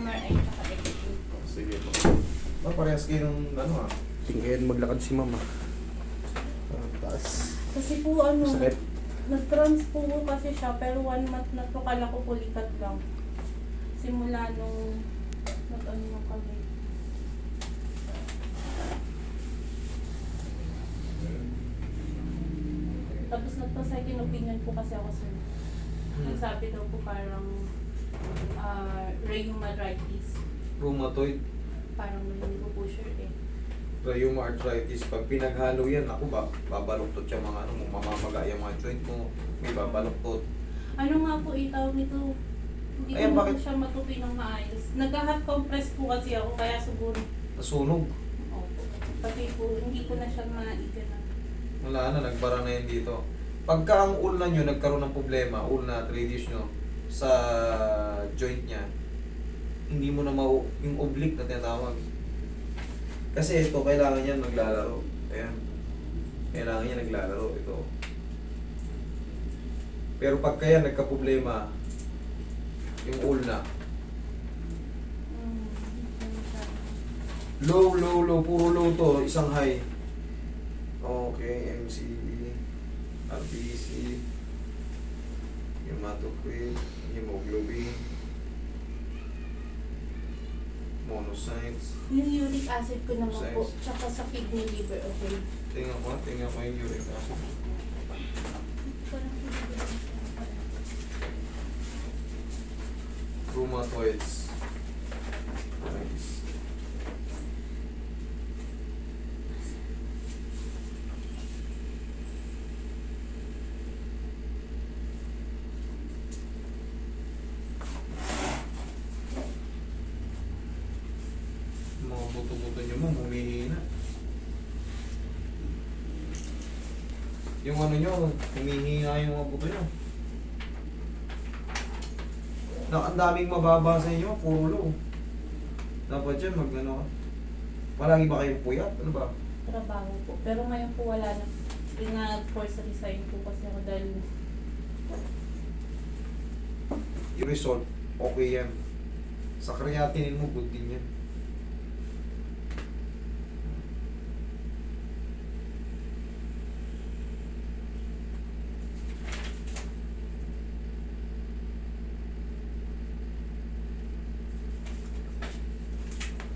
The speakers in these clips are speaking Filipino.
MRI tsaka x-ray po. Sige po. Ah, parehas kayo ng ano ah. Tingin maglakad si mama. Ah, taas. Kasi po ano, Sakit. nag-trans po po kasi siya pero one month na to kala ko pulikat lang. Simula nung nag-ano na kami. Tapos nagpa-second opinion po kasi ako sir. Nagsabi daw po parang uh, rheumatism. Rheumatoid, Parang hindi ko po sure eh. rheuma arthritis. Pag pinaghalo yan, ako ba, babaluktot yung mga ano, mamamaga yung mga joint mo. May babaluktot. Ano nga po itawag nito? Hindi Ayan, ko bakit? po siya matupi ng maayos. Nag-hot compress po kasi ako kaya siguro Nasunog. Opo. Pati po, hindi ko na siya maiga na. Wala na, nagbara na yan dito. Pagka ang ulna nyo nagkaroon ng problema, ulna at radius nyo, sa joint niya, hindi mo na mau yung oblique na tinatawag. Kasi ito, kailangan niya naglalaro. Ayan. Kailangan niya naglalaro. Ito. Pero pag kaya nagka-problema, yung ko na low, low, low, puro low to, isang high. Okay, MCD, RBC, hematocrit, hemoglobin, monocytes. Yung uric acid ko naman po, tsaka sa kidney liver, okay. Tingnan ko, tingnan ko yung uric acid. Rheumatoids. Nice. Mga buto-buto nyo mo, humihina. Yung ano nyo, humihina yung mga buto nyo. Na, ang daming mababa sa inyo, puro low. Dapat dyan, mag ano ka. Palagi ba kayong puyat? Ano ba? Trabaho po. Pero ngayon po wala na. Pinag-force resign po kasi ako dahil Yung result, okay yan. Sa creatinine mo, good din yan.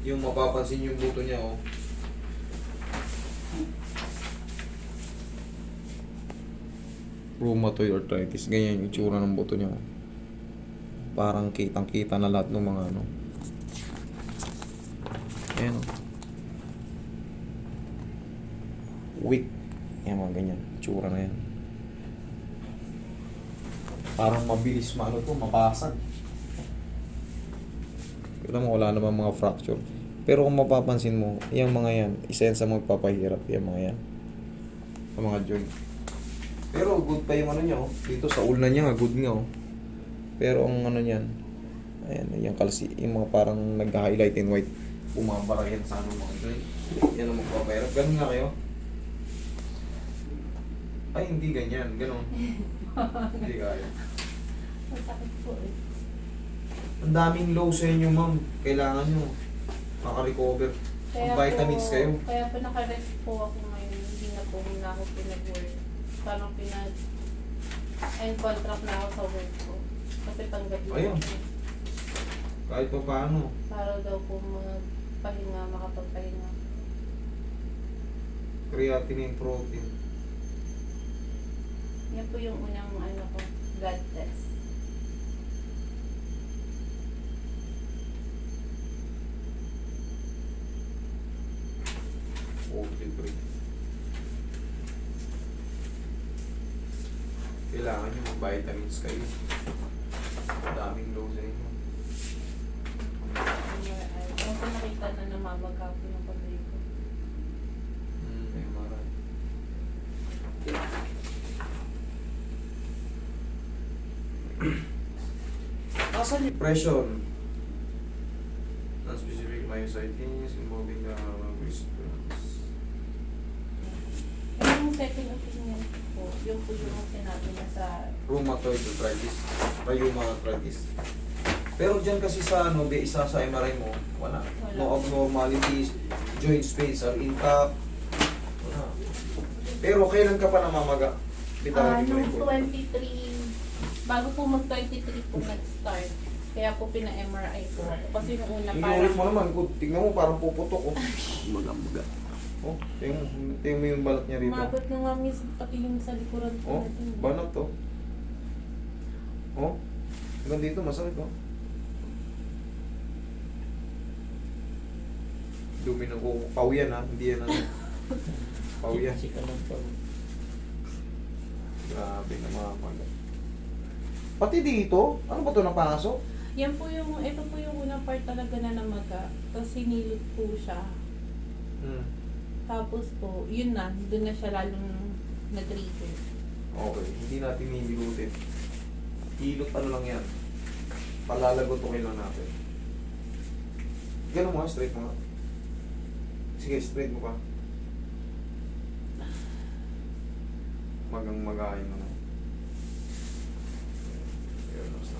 Yung mapapansin yung buto niya, oh. Rheumatoid arthritis. Ganyan yung itsura ng buto niya. oh. Parang kitang-kita na lahat ng mga ano. Ayan. oh. Weak. Yan mga ganyan. Itsura na yan. Parang mabilis maano to, mapasag. Pero mo, wala naman mga fracture. Pero kung mapapansin mo, yung mga yan, isa yan sa magpapahirap, yung mga yan. Sa mga joint. Pero good pa yung ano niya, oh. Dito sa ulna niya good nga, oh. Pero ang ano niyan, ayan, yung kalsi, yung mga parang nag-highlight in white, bumabara yan sa ano mga joint. Yan ang magpapahirap. Ganun nga kayo. Ay, hindi ganyan. Ganun. hindi kaya. masakit po eh. Ang daming low sa inyo, ma'am. Kailangan nyo makarecover. Ang vitamins po, kayo. Kaya po naka-rest po ako ngayon. Hindi na po na ako pinag-work. Parang pinag... End contract na ako sa work ko. Kasi panggabi Ayun. ako. Kahit pa paano. Para daw po magpahinga, makapagpahinga. Creatinine protein. Yan po yung unang ano ko, blood test. Mag-vitamins kayo. Daming low sa inyo. Ano po nakita na namamaga po yung pagay ko. Hmm, MRI. Nasaan yung pressure? Non-specific myositis involving the response. Yung second opinion po, yung po yung sinabi niya sa Rheumatoid arthritis. Rheuma arthritis. Pero dyan kasi sa ano, be, isa sa MRI mo, wala. Wala. No abnormalities, joint space are intact. Wala. Pero kailan ka pa namamaga? Ah, Bitawan nung ko yung 23, bago po mag-23 po nag-start. Kaya po pina-MRI po ako. Kasi nung una Inulit mo parang, naman, tignan mo parang puputok oh. Maga-maga. Oh, tingnan mo, tingnan mo yung balat niya rito. umabot na nga miss pati yung sa likuran po Oh, natin. banat to. Oh, hanggang dito masakit oh. Dumi ng kuko. Pau yan ha, hindi yan ano. Pau yan. Sika lang pa. Grabe na mga magat. Pati dito, ano ba to napasok? Yan po yung, ito po yung unang part talaga na namaga. Tapos sinilot po siya. Hmm. Tapos po, yun na, doon na siya lalong nag-trigger. Okay, hindi natin himilutin. Hilot ano lang yan. Palalagot okay lang natin. Ganun mo nga, straight mo nga. Sige, straight mo pa. Magang magayin mo na. Ayan, basta.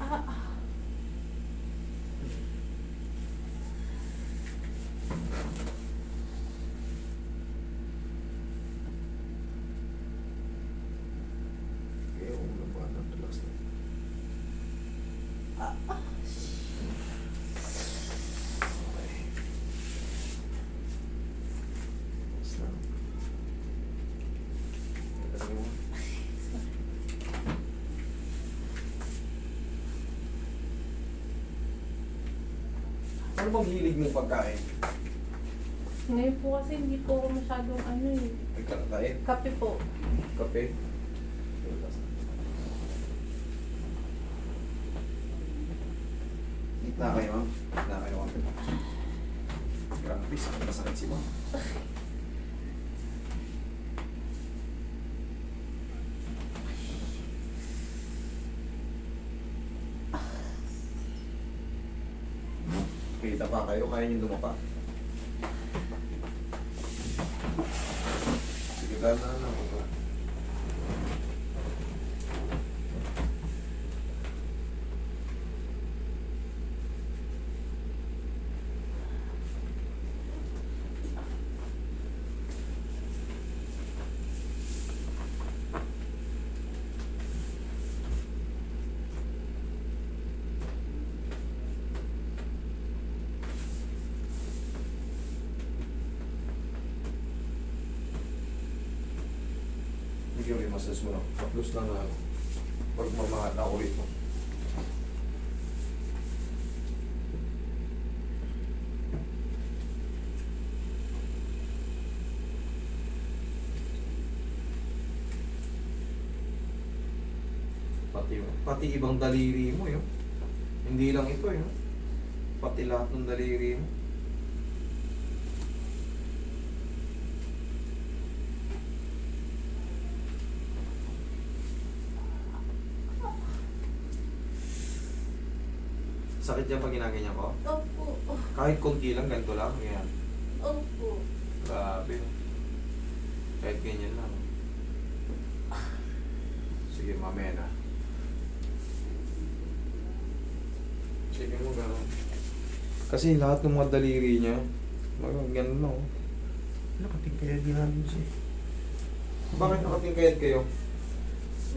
Ah, ah. Kaya kung nabahan, relax na. Ah, ah. Okay. Relax lang. Alam mo, Ano bang hilig mong pagkain? Ngayon po kasi hindi po ako masyadong ano eh. Pagkain? Kape po. Kape? Gitna kayo, ma'am. Gitna kayo, ma'am. Grabe, sakit na sakit si ma'am. Pa kayo, kaya niyo dumapa. Sige, na yung massage mo. Plus lang na ano. Pag mamahat ako rito. Pati, pati ibang daliri mo yun. Hindi lang ito yun. Pati lahat ng daliri mo. Sakit yan pag ginaganyan ko? Opo. Kahit konti lang, ganito lang. Yan. Opo. Grabe. Kahit ganyan lang. Sige, mamaya na. Sige mo, gano'n. Kasi lahat ng mga daliri niya, mga ganun lang. oh. Nakatingkayad din namin siya. Bakit nakatingkayad kayo?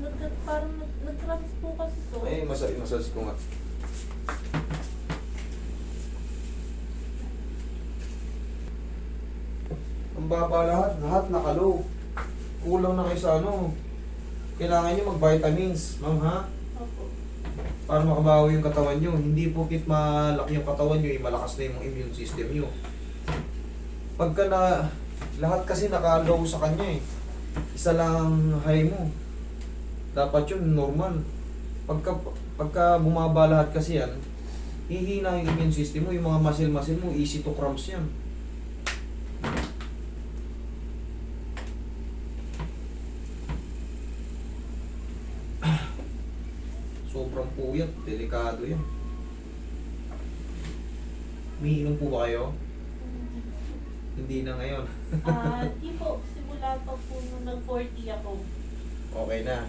Nag, parang nag- nag-cramps po kasi to. Ay, masa massage ko nga. Ang baba lahat, lahat nakalow. Kulang na kayo sa ano. Kailangan nyo mag-vitamins, ma'am ha? Opo. Para makabawi yung katawan nyo. Hindi pokit malaki yung katawan nyo, eh, malakas na yung immune system nyo. Pagka na, lahat kasi naka-low sa kanya eh. Isa lang high mo. Dapat yun normal. Pagka, pagka bumaba lahat kasi yan, hihina yung immune system mo, yung mga muscle-muscle mo, easy to cramps yan. Puyat, delikado yan. Umiinom po ba kayo? Hindi na ngayon. Ah, di po. Simula pa po nung nag-40 ako. Okay na.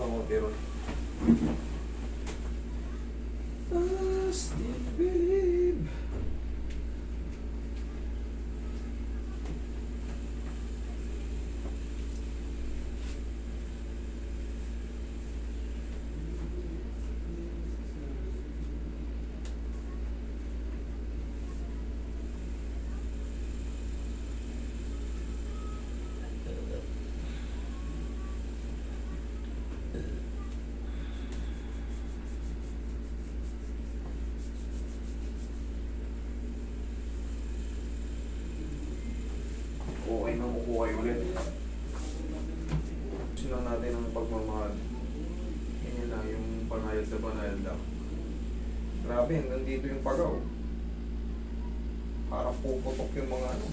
Ito yung kamote Kayo ulit. Gusto lang natin ang pagmamahal. Yan na, yung panayad na panayad lang. Grabe, hanggang dito yung pagaw. Parang puputok yung mga ano.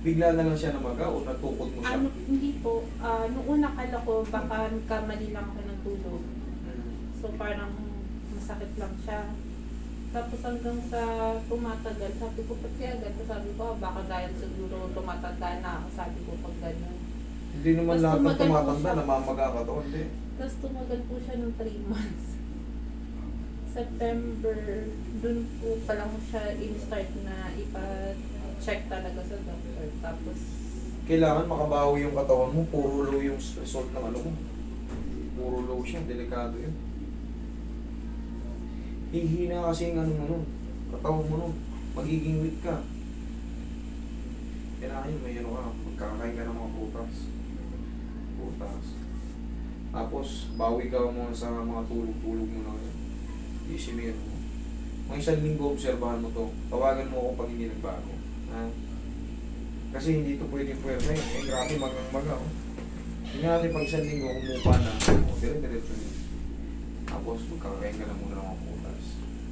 Bigla na lang siya namaga o natukod mo siya? Ano, hindi po. Ah, nung una kala ko baka kamali lang ako ng tulog. Mm. So parang masakit lang siya. Tapos hanggang sa tumatagal, sabi ko pati agad, sabi ko ah, baka dahil siguro tumatanda na ako, sabi ko pag gano'n. Hindi naman Mas lahat ng tumagal po tumatanda, siya. namamaga ka to. Hindi. Tapos tumagal po siya ng 3 months. September, dun po pa lang siya in-start na ipa-check talaga sa doctor. Tapos, Kailangan makabawi yung katawan mo, puro low yung result ng ano mo. Puro low siya, delikado yun. Hihina kasi yung ano mo nun, katawan mo nun, magiging weak ka. Kailangan yun, may ano ka, magkakain ka ng mga prutas. Prutas. Tapos, bawi ka mo sa mga tulog-tulog mo na yun. Isimin mo. Mga isang linggo, obserbahan mo to. Tawagan mo ako pag hindi nagbago. Ha? Kasi hindi ito pwedeng pwersa eh. Eh, grabe, magang maga. Oh. Tingnan natin pag isang linggo, kumupa na. O, dire-diretso yun. Tapos, magkakain ka na muna ng mga prutas.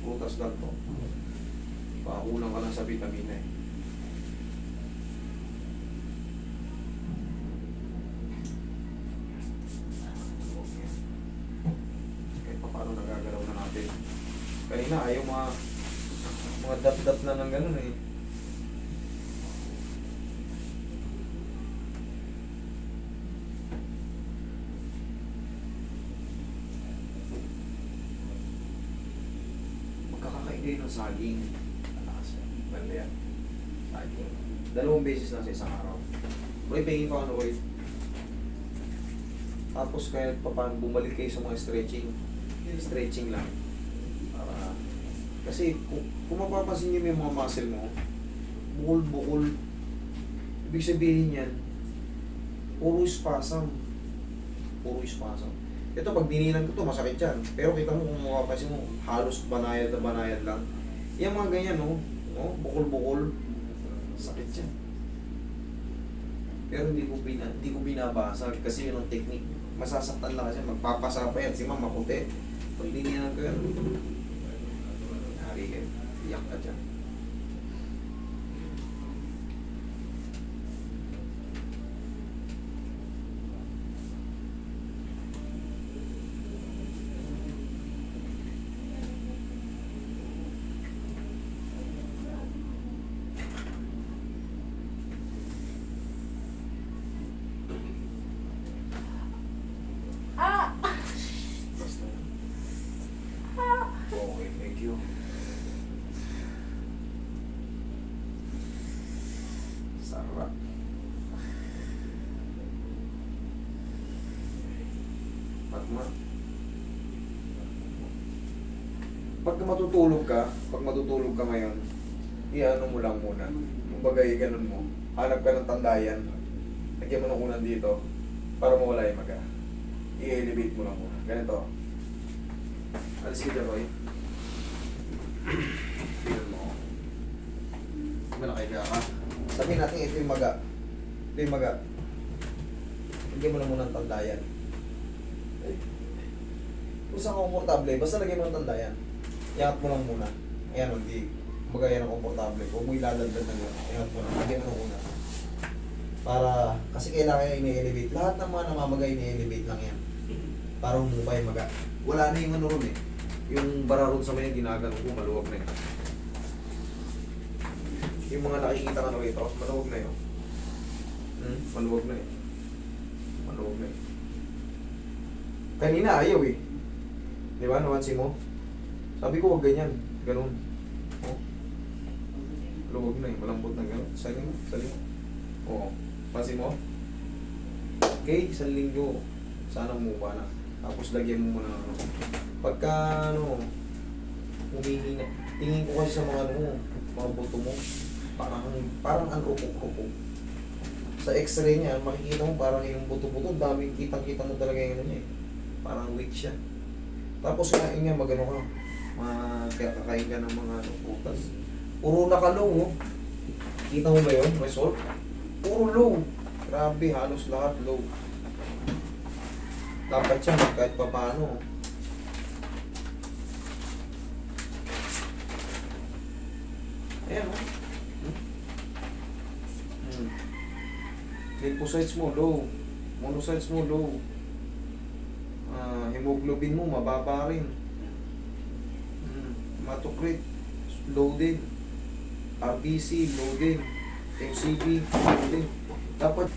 Prutas lang to. Pakulang ka lang sa vitamina eh. Kahit pa paano nagagalaw na natin. Kanina, ayaw mga mga dap-dap na ng ganun eh. Magkakakain kayo ng saging. Malakas yan. Banda yan. Saging. Dalawang beses lang sa isang araw. Bro, pingin ko ano kayo. Tapos kahit pa paano bumalik kayo sa mga stretching. Stretching lang. Para kasi kung, kung mapapansin niyo yung mga muscle mo, bukol-bukol. Ibig sabihin yan, puro spasm. Puro spasm. Ito, pag dinilan ko to masakit yan. Pero kita mo kung mapapansin mo, halos banayad na banayad lang. Yung mga ganyan, no? no? Bukol-bukol. Sakit yan. Pero hindi ko, bina, hindi ko binabasag kasi yun ang technique. Masasaktan lang kasi magpapasa pa yan. Si mama puti. Pag dinilan ko yan, Hari ka. Iyak ka dyan. ah! Basta. ah! Okay, thank you. Sarap. Pagma. Pag matutulog ka, pag matutulog ka ngayon, iano mo lang muna. Kumbaga, ganun mo. Hanap ka ng tandayan. Lagyan mo ng unan dito. Para mawala yung maga. I-elevate mo lang muna. Ganito. Alis ka dyan, Roy. Tingnan mo. Ba nakahiga ka? Sabihin natin ito yung maga. Ito yung maga. Lagyan mo lang muna ng tandayan. Ay. Kung saan ka komportable, basta lagyan mo ng tandayan. Iangat mo lang muna. Ayan, hindi. Magaya ng komportable. Huwag mo ilalagdag na gano'n. Iangat mo lang. Lagyan mo muna. Para, kasi kailangan yung ini-elevate. Lahat ng mga namamagay, ini-elevate lang yan. Para humupay maga. Wala na yung ano ron eh. Yung bara ron sa may ginagano ko, maluwag na yun. Yung mga nakikita ka na rito, maluwag na yun. Hmm, maluwag na yun. Maluwag na yun. Kanina ayaw eh. Di ba? Napansin mo? Sabi ko wag ganyan. Ganun. Oh. Luwag na eh. Malambot na ganun. Mo. Sali mo. Oo. Pansin mo? Okay, isang linggo. Sana umupa na. Tapos lagyan mo muna ng ano. Pagka ano, humihina. Tingin ko kasi sa mga ano, mga buto mo. Parang, parang ang rupok-rupok. Sa x-ray niya, makikita mo parang yung buto-buto, daming kitang-kita mo talaga yung ano niya eh. Parang weak siya. Tapos kinain niya, magano ka, magkakain ka ng mga ano, prutas. Puro nakalow, oh. Kita mo ba yun, result? Puro low. Grabe, halos lahat low. Dapat siya, kahit pa paano. Ayan, oh. Hmm. Lymphocytes mo, low. Monocytes mo, low. Ah, hemoglobin mo, mababa rin. Hematocrit, low din. RBC. MCV, low din. Dapat